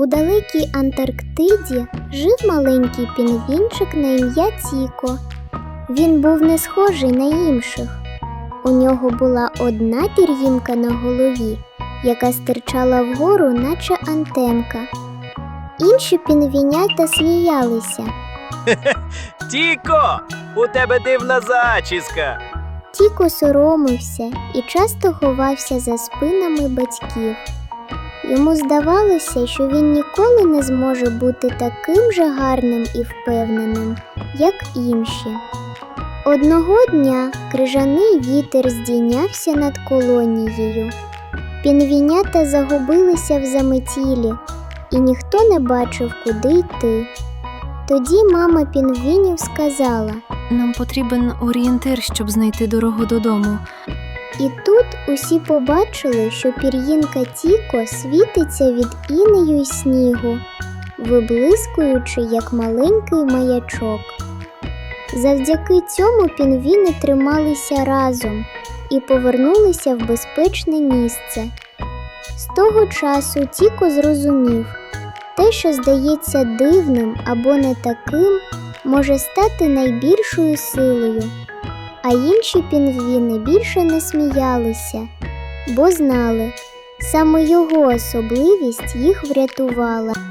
У далекій Антарктиді жив маленький пінгвінчик на ім'я Тіко. Він був не схожий на інших. У нього була одна пір'їнка на голові, яка стирчала вгору, наче антенка. Інші пінгвінята сміялися. Тіко, у тебе дивна зачіска. Тіко соромився і часто ховався за спинами батьків. Йому здавалося, що він ніколи не зможе бути таким же гарним і впевненим, як інші. Одного дня крижаний вітер здійнявся над колонією. Пінгвінята загубилися в заметілі, і ніхто не бачив, куди йти. Тоді мама пінгвінів сказала. Нам потрібен орієнтир, щоб знайти дорогу додому. І тут усі побачили, що пір'їнка Тіко світиться від інею й снігу, виблискуючи, як маленький маячок. Завдяки цьому пінгвіни трималися разом і повернулися в безпечне місце. З того часу Тіко зрозумів, те, що здається дивним або не таким, може стати найбільшою силою. А інші пінгвіни більше не сміялися, бо знали, саме його особливість їх врятувала.